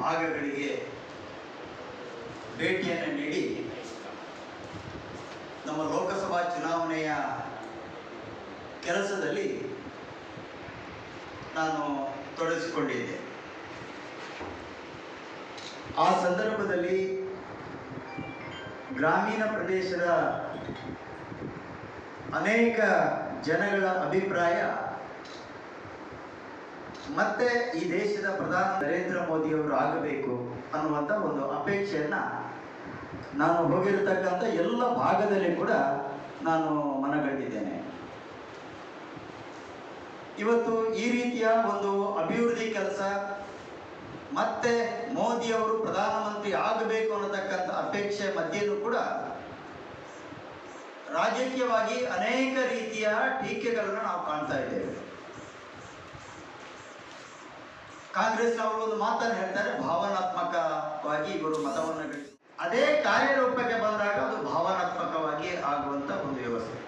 ಭಾಗಗಳಿಗೆ ಭೇಟಿಯನ್ನು ನೀಡಿ ನಮ್ಮ ಲೋಕಸಭಾ ಚುನಾವಣೆಯ ಕೆಲಸದಲ್ಲಿ ನಾನು ತೊಡಗಿಸಿಕೊಂಡಿದ್ದೆ. ಆ ಸಂದರ್ಭದಲ್ಲಿ ಗ್ರಾಮೀಣ ಪ್ರದೇಶದ ಅನೇಕ ಜನಗಳ ಅಭಿಪ್ರಾಯ ಮತ್ತೆ ಈ ದೇಶದ ಪ್ರಧಾನಿ ನರೇಂದ್ರ ಮೋದಿಯವರು ಆಗಬೇಕು ಅನ್ನುವಂಥ ಒಂದು ಅಪೇಕ್ಷೆಯನ್ನ ನಾನು ಹೋಗಿರತಕ್ಕಂಥ ಎಲ್ಲ ಭಾಗದಲ್ಲಿ ಕೂಡ ನಾನು ಮನಗಂಡಿದ್ದೇನೆ. ಇವತ್ತು ಈ ರೀತಿಯ ಒಂದು ಅಭಿವೃದ್ಧಿ ಕೆಲಸ ಮತ್ತೆ ಮೋದಿಯವರು ಪ್ರಧಾನಮಂತ್ರಿ ಆಗಬೇಕು ಅನ್ನತಕ್ಕಂಥ ಅಪೇಕ್ಷೆ ಮಧ್ಯೆಯೂ ಕೂಡ ರಾಜಕೀಯವಾಗಿ ಅನೇಕ ರೀತಿಯ ಟೀಕೆಗಳನ್ನು ನಾವು ಕಾಣ್ತಾ ಇದ್ದೇವೆ. ಕಾಂಗ್ರೆಸ್ನವರು ಒಂದು ಮಾತನ್ನು ಹೇಳ್ತಾರೆ, ಭಾವನಾತ್ಮಕವಾಗಿ ಇವರು ಮತವನ್ನು ಗಳಿಸಿ ಅದೇ ಕಾರ್ಯರೂಪಕ್ಕೆ ಬಂದಾಗ ಅದು ಭಾವನಾತ್ಮಕವಾಗಿ ಆಗುವಂತ ಒಂದು ವ್ಯವಸ್ಥೆ.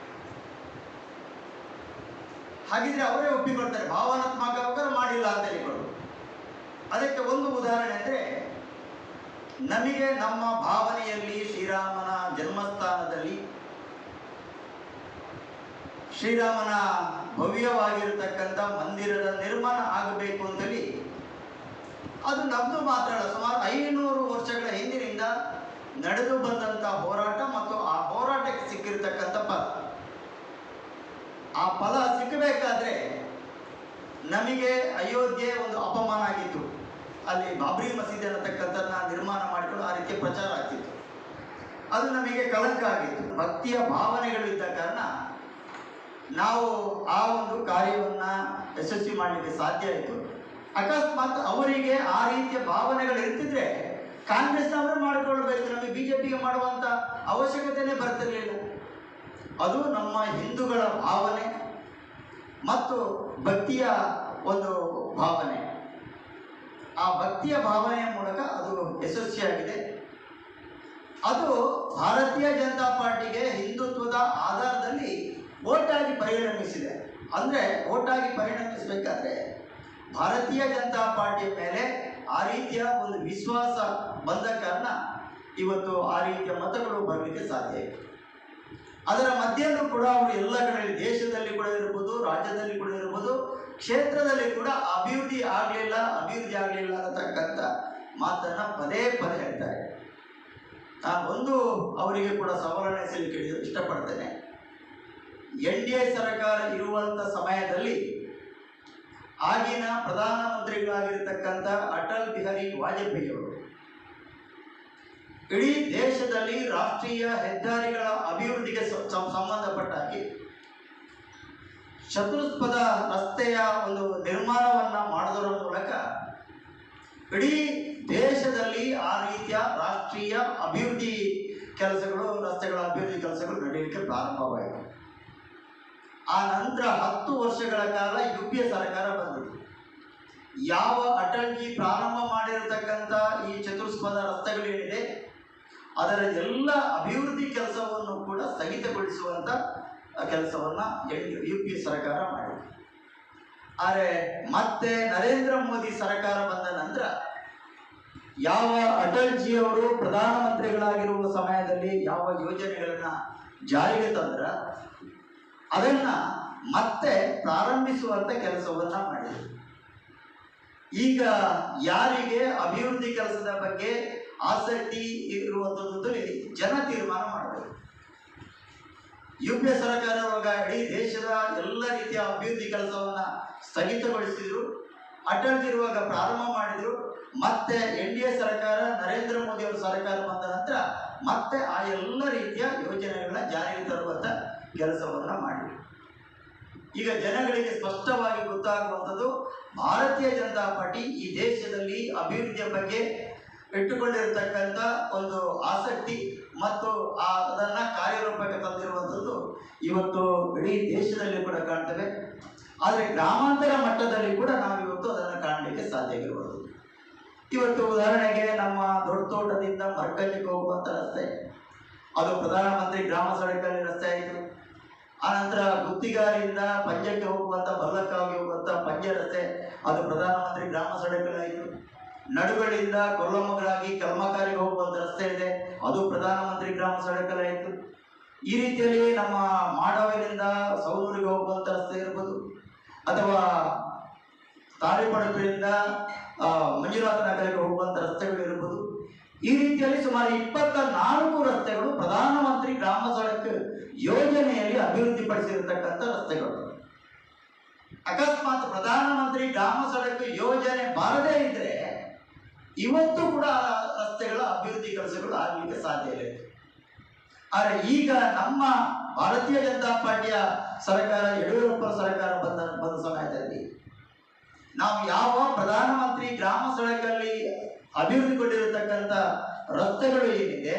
ಹಾಗಿದ್ರೆ ಅವರೇ ಒಪ್ಪಿಕೊಳ್ತಾರೆ, ಭಾವನಾತ್ಮಕ ಮಾಡಿಲ್ಲ ಅಂತ ಹೇಳಿಕೊಂಡು ಅದಕ್ಕೆ ಒಂದು ಉದಾಹರಣೆ ಅಂದ್ರೆ, ನಮಗೆ ನಮ್ಮ ಭಾವನೆಯಲ್ಲಿ ಶ್ರೀರಾಮನ ಜನ್ಮಸ್ಥಾನದಲ್ಲಿ ಶ್ರೀರಾಮನ ಭವ್ಯವಾಗಿರತಕ್ಕಂಥ ಮಂದಿರದ ನಿರ್ಮಾಣ ಆಗಬೇಕು ಅಂತೇಳಿ ಅದು ನಮ್ಮದು ಮಾತ್ರ ಸುಮಾರು ಐನೂರು ವರ್ಷಗಳ ಹಿಂದಿನಿಂದ ನಡೆದು ಬಂದಂಥ ಹೋರಾಟ ಮತ್ತು ಆ ಹೋರಾಟಕ್ಕೆ ಸಿಕ್ಕಿರತಕ್ಕಂಥ ಫಲ ಆ ಫಲ ಸಿಕ್ಕಬೇಕಾದ್ರೆ ನಮಗೆ ಅಯೋಧ್ಯೆ ಒಂದು ಅಪಮಾನ ಆಗಿತ್ತು. ಅಲ್ಲಿ ಬಾಬ್ರಿ ಮಸೀದಿ ಅನ್ನತಕ್ಕಂಥದ್ದನ್ನ ನಿರ್ಮಾಣ ಮಾಡಿಕೊಂಡು ಆ ರೀತಿ ಪ್ರಚಾರ ಆಗ್ತಿತ್ತು. ಅದು ನಮಗೆ ಕಳಂಕ ಆಗಿತ್ತು. ಭಕ್ತಿಯ ಭಾವನೆಗಳು ಇದ್ದ ಕಾರಣ ನಾವು ಆ ಒಂದು ಕಾರ್ಯವನ್ನ ಯಶಸ್ವಿ ಮಾಡಲಿಕ್ಕೆ ಸಾಧ್ಯ ಆಯಿತು. ಅಕಸ್ಮಾತ್ ಅವರಿಗೆ ಆ ರೀತಿಯ ಭಾವನೆಗಳು ಇರ್ತಿದ್ರೆ ಕಾಂಗ್ರೆಸ್ನವರು ಮಾಡಿಕೊಳ್ಬೇಕು ನಮಗೆ ಬಿಜೆಪಿಗೆ ಮಾಡುವಂತ ಅವಶ್ಯಕತೆನೇ ಬರ್ತಿರ್ಲಿಲ್ಲ. ಅದು ನಮ್ಮ ಹಿಂದೂಗಳ ಭಾವನೆ ಮತ್ತು ಭಕ್ತಿಯ ಒಂದು ಭಾವನೆ. ಆ ಭಕ್ತಿಯ ಭಾವನೆಯ ಮೂಲಕ ಅದು ಯಶಸ್ವಿಯಾಗಿದೆ ಅದು ಭಾರತೀಯ ಜನತಾ ಪಾರ್ಟಿಗೆ ಹಿಂದುತ್ವದ ಆಧಾರದಲ್ಲಿ ಓಟಾಗಿ ಪರಿಣಮಿಸಿದೆ. ಅಂದರೆ ಓಟಾಗಿ ಪರಿಣಮಿಸಬೇಕಾದ್ರೆ ಭಾರತೀಯ ಜನತಾ ಪಾರ್ಟಿ ಮೇಲೆ ಆ ರೀತಿಯ ಒಂದು ವಿಶ್ವಾಸ ಬಂದ ಕಾರಣ ಇವತ್ತು ಆ ರೀತಿಯ ಮತಗಳು ಬರಲಿಕ್ಕೆ ಸಾಧ್ಯ ಇದೆ. ಅದರ ಮಧ್ಯೆಯೂ ಕೂಡ ಅವರು ಎಲ್ಲ ಕಡೆ, ದೇಶದಲ್ಲಿ ಕೂಡ ಇರ್ಬೋದು, ರಾಜ್ಯದಲ್ಲಿ ಕೂಡ ಇರ್ಬೋದು, ಕ್ಷೇತ್ರದಲ್ಲಿ ಕೂಡ ಅಭಿವೃದ್ಧಿ ಆಗಲಿಲ್ಲ ಅಭಿವೃದ್ಧಿ ಆಗಲಿಲ್ಲ ಅನ್ನತಕ್ಕಂಥ ಮಾತನ್ನು ಪದೇ ಪದೇ ಹೇಳ್ತಾರೆ ನಾನು ಒಂದು ಅವರಿಗೆ ಕೂಡ ಸವಾಲನ್ನು ಎಸಲಿಕ್ಕೆ ಇಷ್ಟಪಡ್ತೇನೆ. ಎನ್ ಡಿ ಎ ಸರ್ಕಾರ ಇರುವಂಥ ಸಮಯದಲ್ಲಿ ಆಗಿನ ಪ್ರಧಾನಮಂತ್ರಿಗಳಾಗಿರ್ತಕ್ಕಂಥ ಅಟಲ್ ಬಿಹಾರಿ ವಾಜಪೇಯಿ ಅವರು ಇಡೀ ದೇಶದಲ್ಲಿ ರಾಷ್ಟ್ರೀಯ ಹೆದ್ದಾರಿಗಳ ಅಭಿವೃದ್ಧಿಗೆ ಸಂಬಂಧಪಟ್ಟಾಗಿ ಹಾಗೆ ರಸ್ತೆಯ ಒಂದು ನಿರ್ಮಾಣವನ್ನ ಮಾಡೋದರ ಮೂಲಕ ಇಡೀ ದೇಶದಲ್ಲಿ ಆ ರೀತಿಯ ರಾಷ್ಟ್ರೀಯ ಅಭಿವೃದ್ಧಿ ಕೆಲಸಗಳು, ರಸ್ತೆಗಳ ಅಭಿವೃದ್ಧಿ ಕೆಲಸಗಳು ನಡೆಯಲಿಕ್ಕೆ ಪ್ರಾರಂಭವಾಯಿತು. ಆ ನಂತರ ಹತ್ತು ವರ್ಷಗಳ ಕಾಲ ಯು ಪಿ ಎ ಸರ್ಕಾರ ಬಂದ್ಬಿಟ್ಟು ಯಾವ ಅಟಲ್ಜಿ ಪ್ರಾರಂಭ ಮಾಡಿರತಕ್ಕಂಥ ಈ ಚತುರ್ಸ್ಪದ ರಸ್ತೆಗಳೇನಿದೆ, ಅದರ ಎಲ್ಲ ಅಭಿವೃದ್ಧಿ ಕೆಲಸವನ್ನು ಕೂಡ ಸ್ಥಗಿತಗೊಳಿಸುವಂತ ಕೆಲಸವನ್ನ ಯು ಪಿ ಸರ್ಕಾರ ಮಾಡಿದೆ. ಆದರೆ ಮತ್ತೆ ನರೇಂದ್ರ ಮೋದಿ ಸರ್ಕಾರ ಬಂದ ನಂತರ ಯಾವ ಅಟಲ್ಜಿಯವರು ಪ್ರಧಾನಮಂತ್ರಿಗಳಾಗಿರುವ ಸಮಯದಲ್ಲಿ ಯಾವ ಯೋಜನೆಗಳನ್ನು ಜಾರಿಗೆ ತಂದ್ರ ಅದನ್ನ ಮತ್ತೆ ಪ್ರಾರಂಭಿಸುವಂತ ಕೆಲಸವನ್ನ ಮಾಡಿದರು. ಈಗ ಯಾರಿಗೆ ಅಭಿವೃದ್ಧಿ ಕೆಲಸದ ಬಗ್ಗೆ ಆಸಕ್ತಿ ಇರುವಂತದ್ದು ಜನ ತೀರ್ಮಾನ ಮಾಡಬೇಕು. ಯು ಪಿ ಎ ಸರ್ಕಾರ ಇರುವಾಗ ಇಡೀ ದೇಶದ ಎಲ್ಲ ರೀತಿಯ ಅಭಿವೃದ್ಧಿ ಕೆಲಸವನ್ನ ಸ್ಥಗಿತಗೊಳಿಸಿದ್ರು. ಅಟಲ್ ಇರುವಾಗ ಪ್ರಾರಂಭ ಮಾಡಿದ್ರು. ಮತ್ತೆ ಎನ್ ಡಿ ಎ ಸರ್ಕಾರ, ನರೇಂದ್ರ ಮೋದಿ ಅವರ ಸರ್ಕಾರ ಬಂದ ನಂತರ ಮತ್ತೆ ಆ ಎಲ್ಲ ರೀತಿಯ ಯೋಜನೆಗಳ ಜಾರಿಗೆ ತರುವಂತ ಕೆಲಸವನ್ನ ಮಾಡಿ ಈಗ ಜನಗಳಿಗೆ ಸ್ಪಷ್ಟವಾಗಿ ಗೊತ್ತಾಗುವಂಥದ್ದು ಭಾರತೀಯ ಜನತಾ ಪಾರ್ಟಿ ಈ ದೇಶದಲ್ಲಿ ಅಭಿವೃದ್ಧಿಯ ಬಗ್ಗೆ ಇಟ್ಟುಕೊಂಡಿರತಕ್ಕಂಥ ಒಂದು ಆಸಕ್ತಿ ಮತ್ತು ಆ ಅದನ್ನ ಕಾರ್ಯರೂಪಕ್ಕೆ ತಂದಿರುವಂಥದ್ದು ಇವತ್ತು ಇಡೀ ದೇಶದಲ್ಲಿ ಕೂಡ ಕಾಣ್ತೇವೆ. ಆದರೆ ಗ್ರಾಮಾಂತರ ಮಟ್ಟದಲ್ಲಿ ಕೂಡ ನಾವು ಇವತ್ತು ಅದನ್ನು ಕಾಣಲಿಕ್ಕೆ ಸಾಧ್ಯ ಇರಬಹುದು ಇವತ್ತು ಉದಾಹರಣೆಗೆ ನಮ್ಮ ದೊಡ್ಡ ತೋಟದಿಂದ ಮರ್ಕಜಕ್ಕೆ ಹೋಗುವಂಥ ರಸ್ತೆ. ಅದು ಪ್ರಧಾನಮಂತ್ರಿ ಗ್ರಾಮ ಸಡಕಲ್ಲಿ ರಸ್ತೆ ಆಯಿತು ಆನಂತರ ಗುತ್ತಿಗಾರಿಯಿಂದ ಪಂಜಕ್ಕೆ ಹೋಗುವಂಥ ಬಲ್ಲಕ್ಕಾಗಿ ಹೋಗುವಂಥ ಪಂಜ ರಸ್ತೆ ಅದು ಪ್ರಧಾನಮಂತ್ರಿ ಗ್ರಾಮ ಸಡಕಲಾಯಿತು ನಡುಗಳಿಂದ ಕೊಲ್ಲಮಗಳಾಗಿ ಕಲ್ಮಕಾರಿಗೆ ಹೋಗುವಂತ ರಸ್ತೆ ಇದೆ. ಅದು ಪ್ರಧಾನಮಂತ್ರಿ ಗ್ರಾಮ ಸಡಕಲಾಯಿತು ಈ ರೀತಿಯಲ್ಲಿ ನಮ್ಮ ಮಾಡವರಿಂದ ಸೌದೂರಿಗೆ ಹೋಗುವಂತ ರಸ್ತೆ ಇರ್ಬೋದು. ಅಥವಾ ತಾಳಿಪಡಕರಿಂದ ಆ, ಮಂಜುನಾಥ ನಗರಿಗೆ ಹೋಗುವಂತ ರಸ್ತೆಗಳು ಇರ್ಬೋದು. ಈ ರೀತಿಯಲ್ಲಿ ಸುಮಾರು ಇಪ್ಪತ್ತ ನಾಲ್ಕು ರಸ್ತೆಗಳು ಪ್ರಧಾನಮಂತ್ರಿ ಗ್ರಾಮ ಸಡಕ್ ಯೋಜನೆಯಲ್ಲಿ ಅಭಿವೃದ್ಧಿಪಡಿಸಿರತಕ್ಕಂಥ ರಸ್ತೆಗಳು. ಅಕಸ್ಮಾತ್ ಪ್ರಧಾನಮಂತ್ರಿ ಗ್ರಾಮ ಸಡಕ್ ಯೋಜನೆ ಬಾರದೇ ಇದ್ರೆ ಇವತ್ತು ಕೂಡ ರಸ್ತೆಗಳ ಅಭಿವೃದ್ಧಿ ಕೆಲಸಗಳು ಆಗಲಿಕ್ಕೆ ಸಾಧ್ಯ ಇಲ್ಲ. ಆದರೆ ಈಗ ನಮ್ಮ ಭಾರತೀಯ ಜನತಾ ಪಾರ್ಟಿಯ ಸರ್ಕಾರ, ಯಡಿಯೂರಪ್ಪ ಸರ್ಕಾರ ಬಂದ ಬಂದ ಸಮಯದಲ್ಲಿ ನಾವು ಯಾವ ಪ್ರಧಾನಮಂತ್ರಿ ಗ್ರಾಮ ಸಡಕಲ್ಲಿ ಅಭಿವೃದ್ಧಿಗೊಂಡಿರತಕ್ಕಂಥ ರಸ್ತೆಗಳು ಏನಿದೆ,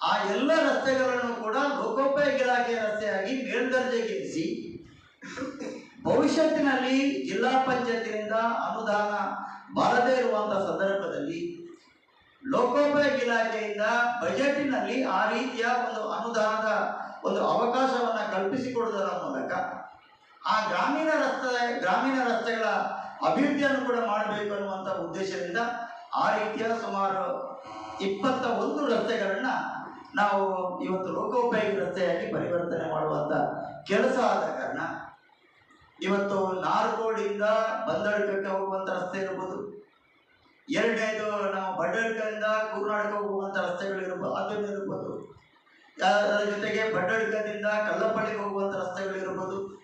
ಆ ಎಲ್ಲ ರಸ್ತೆಗಳನ್ನು ಕೂಡ ಲೋಕೋಪಯೋಗಿ ಇಲಾಖೆ ರಸ್ತೆಯಾಗಿ ಮೇಲ್ದರ್ಜೆಗೇರಿಸಿ ಭವಿಷ್ಯತ್ತಿನಲ್ಲಿ ಜಿಲ್ಲಾ ಪಂಚಾಯತಿನಿಂದ ಅನುದಾನ ಬರದೇ ಇರುವಂತಹ ಸಂದರ್ಭದಲ್ಲಿ ಲೋಕೋಪಯೋಗಿ ಇಲಾಖೆಯಿಂದ ಬಜೆಟಿನಲ್ಲಿ ಆ ರೀತಿಯ ಒಂದು ಅನುದಾನದ ಒಂದು ಅವಕಾಶವನ್ನ ಕಲ್ಪಿಸಿಕೊಡುವುದರ ಮೂಲಕ ಆ ಗ್ರಾಮೀಣ ರಸ್ತೆ, ಗ್ರಾಮೀಣ ರಸ್ತೆಗಳ ಅಭಿವೃದ್ಧಿಯನ್ನು ಕೂಡ ಮಾಡಬೇಕು ಅನ್ನುವಂಥ ಉದ್ದೇಶದಿಂದ ಆ ರೀತಿಯ ಸುಮಾರು ಇಪ್ಪತ್ತ ಒಂದು ರಸ್ತೆಗಳನ್ನು ನಾವು ಇವತ್ತು ಲೋಕೋಪಯೋಗಿ ರಸ್ತೆಯಾಗಿ ಪರಿವರ್ತನೆ ಮಾಡುವಂತ ಕೆಲಸ ಆದ ಕಾರಣ ಇವತ್ತು ನಾರ್ಕೋಡಿಂದ ಬಂದಳ್ಕಕ್ಕೆ ಹೋಗುವಂತ ರಸ್ತೆ ಇರ್ಬೋದು. ಎರಡನೇದು ನಮ್ಮ ಬಡ್ಡಳ್ಕದಿಂದ ಕುರುನಾಡಕ್ಕೆ ಹೋಗುವಂತ ರಸ್ತೆಗಳು ಇರಬಹುದು ಅದನ್ನು ಅದರ ಜೊತೆಗೆ ಬಡ್ಡಳಕದಿಂದ ಕಲ್ಲಪ್ಪಳಿಗೆ ಹೋಗುವಂತ ರಸ್ತೆಗಳು ಇರ್ಬೋದು.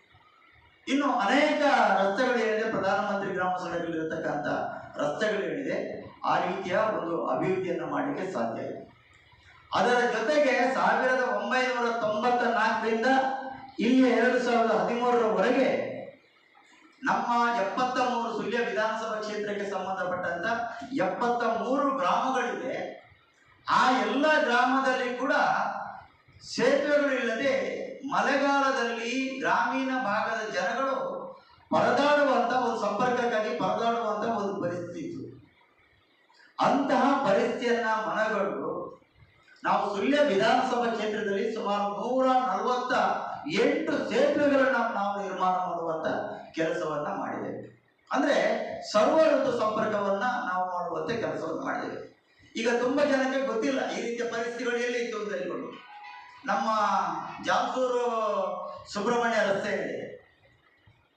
ಇನ್ನು ಅನೇಕ ರಸ್ತೆಗಳೇನಿದೆ ಪ್ರಧಾನಮಂತ್ರಿ ಗ್ರಾಮ ಸಡಕಲ್ಲಿ ಇರತಕ್ಕಂಥ ರಸ್ತೆಗಳೇನಿದೆ ಆ ರೀತಿಯ ಒಂದು ಅಭಿವೃದ್ಧಿಯನ್ನು ಮಾಡಲಿಕ್ಕೆ ಸಾಧ್ಯ ಇದೆ. ಅದರ ಜೊತೆಗೆ ಸಾವಿರದ ಒಂಬೈನೂರ ತೊಂಬತ್ತ ನಾಲ್ಕರಿಂದ ಇಲ್ಲಿ ಎರಡು ಸಾವಿರದ ಹದಿಮೂರರವರೆಗೆ ನಮ್ಮ ಎಪ್ಪತ್ತ ಮೂರು ಸುಳ್ಯ ವಿಧಾನಸಭಾ ಕ್ಷೇತ್ರಕ್ಕೆ ಸಂಬಂಧಪಟ್ಟಂತ ಎಪ್ಪತ್ತ ಮೂರು ಗ್ರಾಮಗಳಿದೆ. ಆ ಎಲ್ಲ ಗ್ರಾಮದಲ್ಲಿ ಕೂಡ ಸೇತುವೆಗಳು ಇಲ್ಲದೆ ಮಳೆಗಾಲದಲ್ಲಿ ಗ್ರಾಮೀಣ ಭಾಗದ ಜನಗಳು ಪರದಾಡುವಂತ ಒಂದು ಸಂಪರ್ಕಕ್ಕಾಗಿ ಪರದಾಡುವಂತಹ ಒಂದು ಪರಿಸ್ಥಿತಿ ಇತ್ತು. ಅಂತಹ ಪರಿಸ್ಥಿತಿಯನ್ನ ಮನಗಂಡು ನಾವು ಸುಳ್ಯ ವಿಧಾನಸಭಾ ಕ್ಷೇತ್ರದಲ್ಲಿ ಸುಮಾರು ನೂರ ನಲವತ್ತ ಎಂಟು ಸೇತುವೆಗಳನ್ನ ನಾವು ನಿರ್ಮಾಣ ಮಾಡುವಂತ ಕೆಲಸವನ್ನ ಮಾಡಿದ್ದೇವೆ ಅಂದ್ರೆ ಸರ್ವ ಋತು ಸಂಪರ್ಕವನ್ನ ನಾವು ಮಾಡುವಂತ ಕೆಲಸವನ್ನು ಮಾಡಿದ್ದೇವೆ ಈಗ ತುಂಬಾ ಜನಕ್ಕೆ ಗೊತ್ತಿಲ್ಲ ಈ ರೀತಿಯ ಪರಿಸ್ಥಿತಿಗಳು ಎಲ್ಲಿ ಇತ್ತು ಅಂತ ಹೇಳ್ಕೊಂಡು. ನಮ್ಮ ಜಾಲ್ಸೂರು ಸುಬ್ರಹ್ಮಣ್ಯ ರಸ್ತೆ ಇದೆ.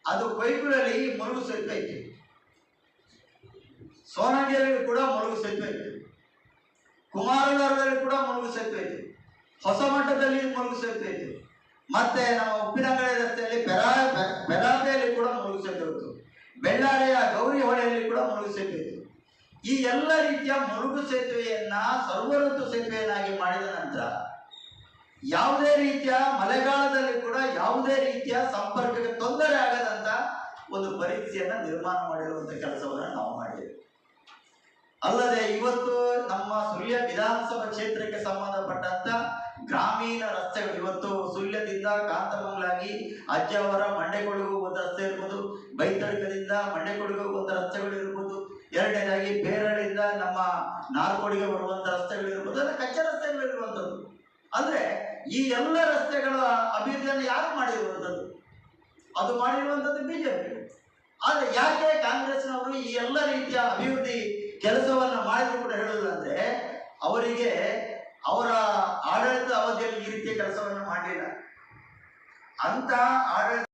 ಅದು ಕೊಯ್ಕುಳಲ್ಲಿ ಮರುಗು ಸೇತುವೆ ಇತ್ತು ಸೋನಗಿಯಲ್ಲಿ ಕೂಡ ಮರುಗು ಸೇತುವೆ ಇತ್ತು ಕುಮಾರಧಾರದಲ್ಲಿ ಕೂಡ ಮರುಗು ಸೇತುವೆ ಇತ್ತು ಹೊಸ ಮಠದಲ್ಲಿ ಮರುಗು ಸೇತುವೆ ಇತ್ತು ಮತ್ತೆ ನಮ್ಮ ಉಪ್ಪಿನಂಗಡಿ ರಸ್ತೆಯಲ್ಲಿ ಬೆರಾ ಬೆರಾತೆಯಲ್ಲಿ ಕೂಡ ಮರುಗು ಸೇತುವೆ ಇತ್ತು ಬೆಳ್ಳಾರಿಯ ಗೌರಿ ಹೊಳೆಯಲ್ಲಿ ಕೂಡ ಮರುಗು ಸೇತುವೆ ಇತ್ತು ಈ ಎಲ್ಲ ರೀತಿಯ ಮರುಗು ಸೇತುವೆಯನ್ನ ಸರ್ವಋತು ಸೇತುವೆಯನ್ನಾಗಿ ಮಾಡಿದ ನಂತರ ಯಾವುದೇ ರೀತಿಯ ಮಳೆಗಾಲದಲ್ಲಿ ಕೂಡ ಯಾವುದೇ ರೀತಿಯ ಸಂಪರ್ಕಕ್ಕೆ ತೊಂದರೆ ಆಗದಂತ ಒಂದು ಪರಿಸ್ಥಿತಿಯನ್ನ ನಿರ್ಮಾಣ ಮಾಡಿರುವಂತ ಕೆಲಸವನ್ನ ನಾವು ಮಾಡಿದ್ದೇವೆ. ಅಲ್ಲದೆ ಇವತ್ತು ನಮ್ಮ ಸುಳ್ಯ ವಿಧಾನಸಭಾ ಕ್ಷೇತ್ರಕ್ಕೆ ಸಂಬಂಧಪಟ್ಟಂತ ಗ್ರಾಮೀಣ ರಸ್ತೆಗಳು, ಇವತ್ತು ಸುಳ್ಯದಿಂದ ಕಾಂತಮಂಗಲಾಗಿ ಅಜ್ಜಾವರ ಮಂಡೆಕೊಳಗೆ ಹೋಗುವಂತ ರಸ್ತೆ ಇರ್ಬೋದು, ಬೈತಡಕದಿಂದ ಮಂಡೆಕೊಳಗೆ ಹೋಗುವಂತ ರಸ್ತೆಗಳು ಇರ್ಬೋದು, ಎರಡನೇದಾಗಿ ಬೇರಳಿಂದ ನಮ್ಮ ನಾಲ್ಕೋಡಿಗೆ ಬರುವಂತ ರಸ್ತೆಗಳು ಇರ್ಬೋದು ಅಂದ್ರೆ ಕಚ್ಚಾ ರಸ್ತೆಗಳು ಇರುವಂತದ್ದು. ಅಂದ್ರೆ ಈ ಎಲ್ಲ ರಸ್ತೆಗಳ ಅಭಿವೃದ್ಧಿಯನ್ನು ಯಾರು ಮಾಡಿರುವಂಥದ್ದು? ಅದು ಮಾಡಿರುವಂಥದ್ದು ಬಿಜೆಪಿ. ಆದರೆ ಯಾಕೆ ಕಾಂಗ್ರೆಸ್ನವರು ಈ ಎಲ್ಲ ರೀತಿಯ ಅಭಿವೃದ್ಧಿ ಕೆಲಸವನ್ನು ಮಾಡಿದ್ರು ಕೂಡ ಹೇಳುವುದಂದ್ರೆ ಅವರಿಗೆ ಅವರ ಆಡಳಿತ ಅವಧಿಯಲ್ಲಿ ಈ ರೀತಿಯ ಕೆಲಸವನ್ನು ಮಾಡಲಿಲ್ಲ ಅಂತ ಆಡಳಿತ